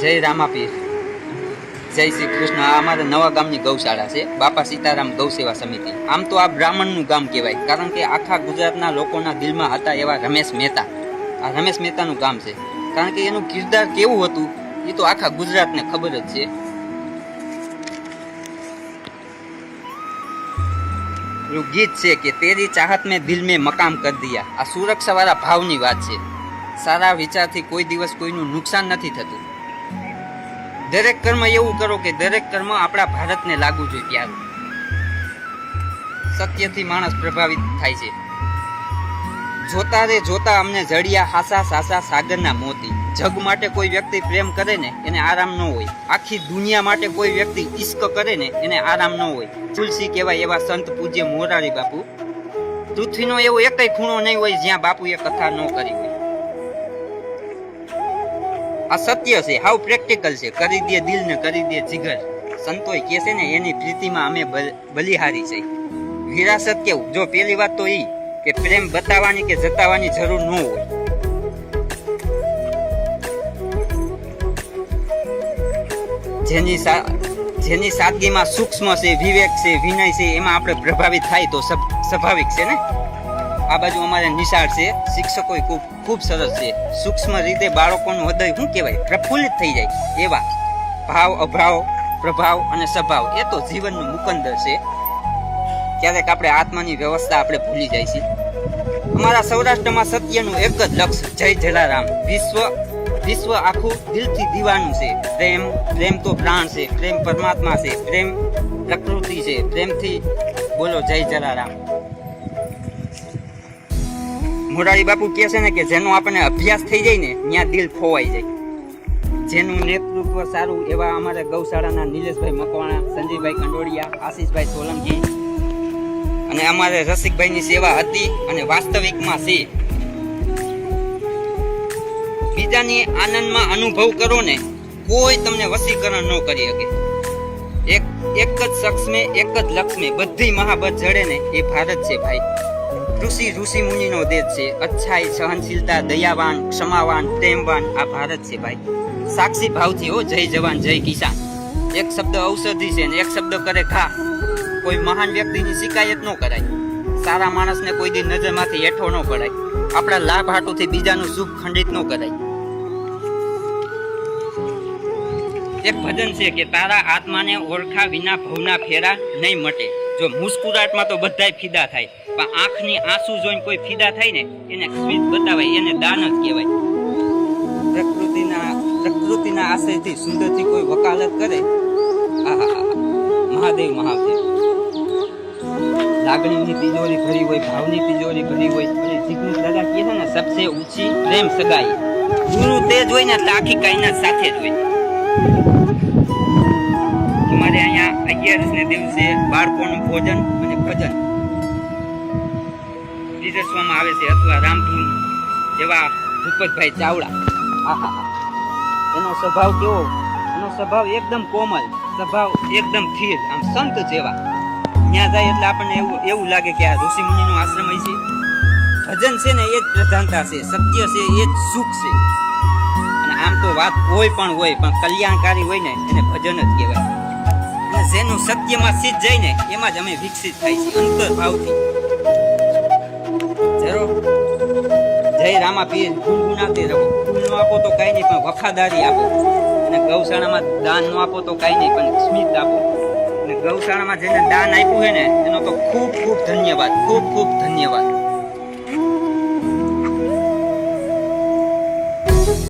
જય રામાપીર. જય શ્રી કૃષ્ણ. આ અમારા નવા ગામની ગૌશાળા છે. બાપા સીતારામ ગૌસેવા સમિતિ. આમ તો આ બ્રાહ્મણનું ગામ કહેવાય. કારણ કે આખા ગુજરાતના લોકોના દિલમાં હતા એવા રમેશ મહેતા. આ રમેશ મહેતાનું ગામ છે. કારણ કે એનું કિરદાર કેવું હતું, એ તો આખા ગુજરાતને ખબર જ છે. પેલું ગીત છે કે તેરી ચાહત મેં દિલ મેં મકામ કર દિયા. આ સુરક્ષાવાળા ભાવની વાત છે. સારા વિચારથી કોઈ દિવસ કોઈનું નુકસાન નથી થતું. દરેક કર્મ એવું કરો કે દરેક કર્મ આપણા ભારતને લાગુ જોઈએ ત્યારે. સત્યથી માણસ પ્રભાવિત થાય છે. જોતા રે જોતા અમને જડિયા, હાસા, સાસા, સાગરના મોતી. જગ માટે કોઈ વ્યક્તિ પ્રેમ કરે ને, એને આરામ ન હોય. આખી દુનિયા માટે કોઈ વ્યક્તિ ઈશ્ક કરે ને, એને આરામ ન હોય. તુલસી કહેવાય એવા સંત પૂજ્ય મોરારી બાપુ. પૃથ્વીનો એવો એકય ખૂણો નહીં હોય જ્યાં બાપુએ કથા ન કરી હોય. આ સત્ય છે, હાવ પ્રેક્ટિકલ છે. કરી દે દિલ ને કરી દે જીગર. સંતોય કે છે ને, એની પ્રીતિમાં અમે બલિહારી છે. વિરાસત કેવું? જો પેલી વાત તો ઈ કે પ્રેમ બતાવવાની કે જતાવવાની જરૂર ન હોય. જેની જેની સાદગીમાં સૂક્ષ્મ છે, વિવેક છે, વિનય છે, એમાં આપણે પ્રભાવિત થાય તો સ્વાભાવિક છે ને? આ બાજુ અમારે નિશાળ છે. શિક્ષકો ખૂબ ખૂબ સરસ છે. સૂક્ષ્મ રીતે બાળકોનું હૃદય શું કહેવાય? પ્રફુલ્લિત થઈ જાય. એવા ભાવ, અભાવ, પ્રભાવ અને સ્વભાવ. એ તો જીવનનું મુકંદર છે. ક્યારેક આપણે આત્માની વ્યવસ્થા આપણે ભૂલી જાય છે અમારા સૌરાષ્ટ્રમાં સત્યનું એક જ લક્ષ્ય જય જલારામ. વિશ્વ વિશ્વ આખું દિલથી દીવાનું છે. પ્રેમ પ્રેમ તો પ્રાણ છે. પ્રેમ પરમાત્મા છે. પ્રેમ પ્રકૃતિ છે. પ્રેમથી બોલો જય જલારામ. મોરારી બાપુ કહે છે ને કે જેનો આપણને અભ્યાસ થઈ જાય ને, ત્યાં દિલ ખોવાઈ જાય. જેનું નેતૃત્વ સારું એવા અમારા ગૌશાળાના નિલેશભાઈ મકવાણા સંજયભાઈ કંડોડિયા આશીષભાઈ સોલંકી અને અમારે રસિકભાઈની સેવા હતી અને વાસ્તવિકમાં છે. બીજાની આનંદમાં અનુભવ કરો ને, કોઈ તમને વસીકરણ ન કરી શકે. એક એક જ શખ્સ મેં એક જ લક્ષ્મી બધી મહાબત જડે ને, એ ભારત છે ભાઈ. ઋષિ ઋષિ મુનિનો દેશ છે. અચ્છાઈ સહનશીલતા, દયાવાન, ક્ષમાવાન, પ્રેમવાન, આ ભારત છે ભાઈ. સાક્ષી ભાવથી હો, જય જવાન, જય કિસાન. એક શબ્દ ઔષધિ છે ને એક શબ્દ કરે ખા કોઈ મહાન વ્યક્તિની શિકાયત ન કરાય. સારા માણસને કોઈ દી નજરમાંથી હેઠો ન કરાય આપણા લાભ હાટુથી બીજાનું સુખ ખંડિત ન કરાય. એક ભજન છે કે તારા આત્માને ઓળખા વિના ભવના ફેરા નહીં મટે. જો મુસ્કુરાટમાં તો બધાય ફિદા થાય. પણ આંખની આંસુ જોઈને કોઈ ફિદા થાય ને, એને સ્મિત બતાવાય, એને દાન જ કહેવાય. પ્રકૃતિના પ્રકૃતિના આશયથી સુંદરથી કોઈ વકાલત કરે? મહાદેવ મહાદેવ. લાગણીની તિજોરી ભરી હોય, ભાવની તિજોરી ભરી હોય, અને જીગની સગા કહે છે ને, સબસે ઊંચી પ્રેમ સગાઈ. ગુરુ તે જ હોય ને તો આખી કાયનાત સાથે જ હોય. અમારે અહીંયા અગિયારસ ને દિવસે બાળકોનું ભોજન અને ભજન પીરસવામાં આવે છે અથવા રામધૂન જેવા ભૂપતભાઈ ચાવડા. એનો સ્વભાવ કેવો? એનો સ્વભાવ એકદમ કોમલ, સ્વભાવ એકદમ ખીર, આમ સંત જેવા. ત્યાં જાય એટલે આપણને એવું એવું લાગે કે આ ઋષિ મુનિનો આશ્રમ હોય છે ભજન છે ને એ જ પ્રધાનતા છે, સત્ય છે એ જ સુખ છે. અને આમ તો વાત કોઈ પણ હોય, પણ કલ્યાણકારી હોય ને, એને ભજન જ કહેવાય. અને જેનું સત્યમાં સિદ્ધ જાય ને એમાં જ અમે વિકસિત થાય છે અંતર ભાવથી. જય રામા પીએ. ગુનગુનાતે રહો ફૂલ નો આપો તો કાંઈ નહીં, પણ વફાદારી આપો. અને ગૌશાળામાં દાન નો આપો તો કાંઈ નહીં, પણ સ્મિત આપો. અને ગૌશાળામાં જેને દાન આપ્યું છે ને, એનો તો ખૂબ ખૂબ ધન્યવાદ, ખૂબ ખૂબ ધન્યવાદ.